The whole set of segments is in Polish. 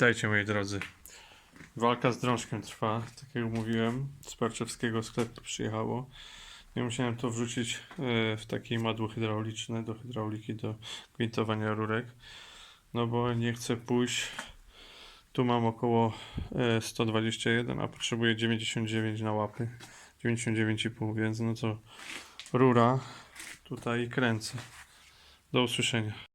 Witajcie moi drodzy. Walka z drążkiem trwa, tak jak mówiłem. Z Parczewskiego sklepu przyjechało. Ja musiałem to wrzucić e, w takie madło hydrauliczne do hydrauliki, do gwintowania rurek. No bo nie chcę pójść. Tu mam około e, 121, a potrzebuję 99 na łapy. 99,5, więc no to rura tutaj kręcę. Do usłyszenia.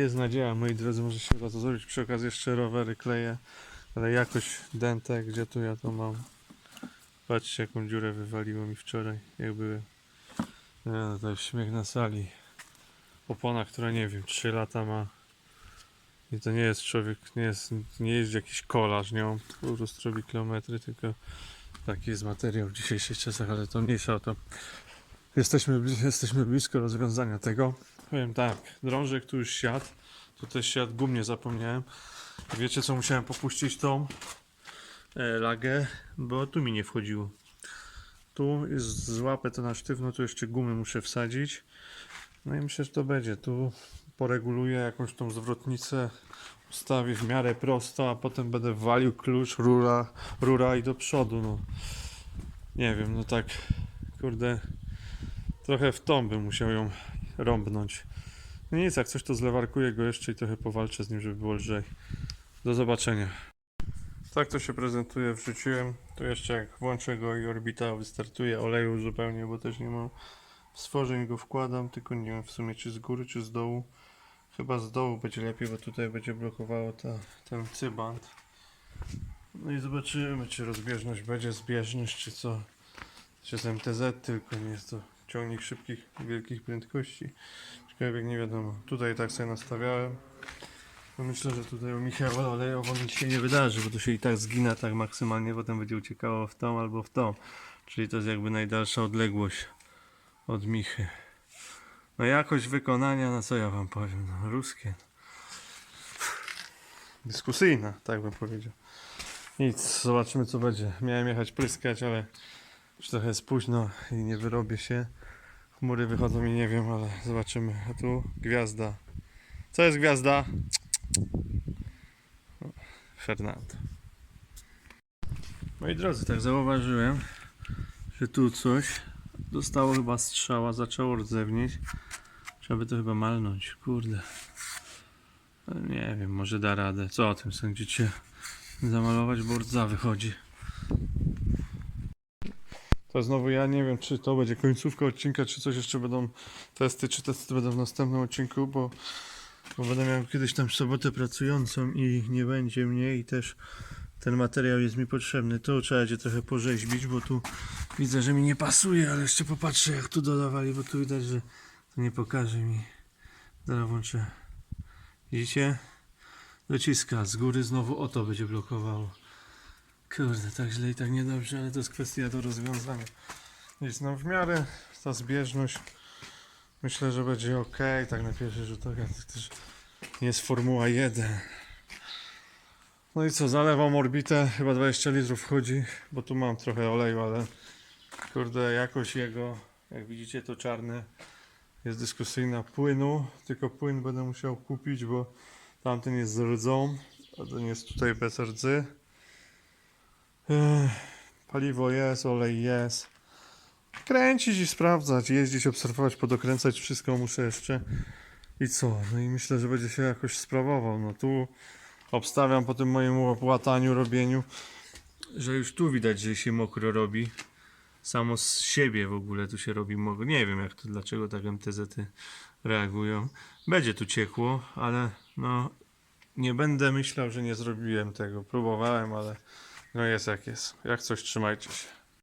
Jest nadzieja, moi drodzy, może się uda to zrobić. Przy okazji jeszcze rowery kleję, ale jakoś dętę, gdzie tu ja to mam. Patrzcie jaką dziurę wywaliło mi wczoraj, jak byłem. Nie, no to śmiech na sali. Opona, która nie wiem, 3 lata ma. I to nie jest człowiek, nie jest, nie jeździ jakiś kolarz nią, po prostu robi kilometry, tylko taki jest materiał w dzisiejszych czasach, ale to mniejsza o to. Jesteśmy, jesteśmy blisko rozwiązania tego. Powiem tak, drążek tu już siadł. Tu też siadł gumnie zapomniałem. Wiecie co musiałem popuścić tą e, lagę, bo tu mi nie wchodziło. Tu złapę to na sztywno, tu jeszcze gumy muszę wsadzić. No i myślę, że to będzie. Tu poreguluję jakąś tą zwrotnicę, ustawię w miarę prosto, a potem będę walił klucz, rura, rura i do przodu. No. Nie wiem, no tak, kurde, trochę w tą bym musiał ją rąbnąć. No nic, jak coś to zlewarkuję go jeszcze i trochę powalczę z nim, żeby było lżej. Do zobaczenia. Tak to się prezentuje, wrzuciłem. Tu jeszcze jak włączę go i orbita wystartuje oleju zupełnie, bo też nie mam stworzeń go wkładam, tylko nie wiem w sumie czy z góry, czy z dołu. Chyba z dołu będzie lepiej, bo tutaj będzie blokowało ta, ten cybant. No i zobaczymy, czy rozbieżność będzie zbieżność, czy co. Czy z MTZ tylko, nie jest to ciągnik szybkich, wielkich prędkości. Aczkolwiek nie wiadomo. Tutaj tak sobie nastawiałem. No myślę, że tutaj u Michała Olejowo nic się nie wydarzy, bo to się i tak zgina tak maksymalnie, potem będzie uciekało w tą albo w tą. Czyli to jest jakby najdalsza odległość od Michy. No jakość wykonania, no co ja wam powiem, no ruskie. Dyskusyjna, tak bym powiedział. Nic, zobaczymy co będzie. Miałem jechać pryskać, ale już trochę jest późno i nie wyrobię się. Chmury wychodzą i nie wiem, ale zobaczymy. A tu gwiazda. Co jest gwiazda? Fernando. Moi drodzy, tak zauważyłem, że tu coś dostało chyba strzała, zaczęło rdzewnieć. Trzeba by to chyba malnąć, kurde. Ale Nie wiem, może da radę. Co o tym sądzicie? Zamalować, bo rdza wychodzi. To znowu ja nie wiem, czy to będzie końcówka odcinka, czy coś jeszcze będą testy, czy testy będą w następnym odcinku, bo, bo będę miał kiedyś tam sobotę pracującą i nie będzie mnie i też ten materiał jest mi potrzebny. Tu trzeba będzie trochę porzeźbić, bo tu widzę, że mi nie pasuje, ale jeszcze popatrzę jak tu dodawali, bo tu widać, że to nie pokaże mi. Zaraz włączę. Widzicie? Dociska z góry znowu o to będzie blokowało. Kurde, tak źle i tak niedobrze, ale to jest kwestia do rozwiązania. Jest nam w miarę ta zbieżność. Myślę, że będzie ok, tak na pierwszy rzut oka. To też nie jest Formuła 1. No i co, zalewam orbitę, chyba 20 litrów wchodzi, bo tu mam trochę oleju, ale kurde, jakość jego, jak widzicie to czarne, jest dyskusyjna płynu, tylko płyn będę musiał kupić, bo tamten jest z rdzą, a ten jest tutaj bez rdzy. Paliwo jest, olej jest. Kręcić i sprawdzać, jeździć, obserwować, podokręcać, wszystko muszę jeszcze. I co? No i myślę, że będzie się jakoś sprawował. No tu obstawiam po tym moim łataniu, robieniu, że już tu widać, że się mokro robi. Samo z siebie w ogóle tu się robi mokro. Nie wiem jak to, dlaczego tak MTZ-y reagują. Będzie tu ciekło, ale no nie będę myślał, że nie zrobiłem tego. Próbowałem, ale no jest jak jest. Jak coś trzymajcie się.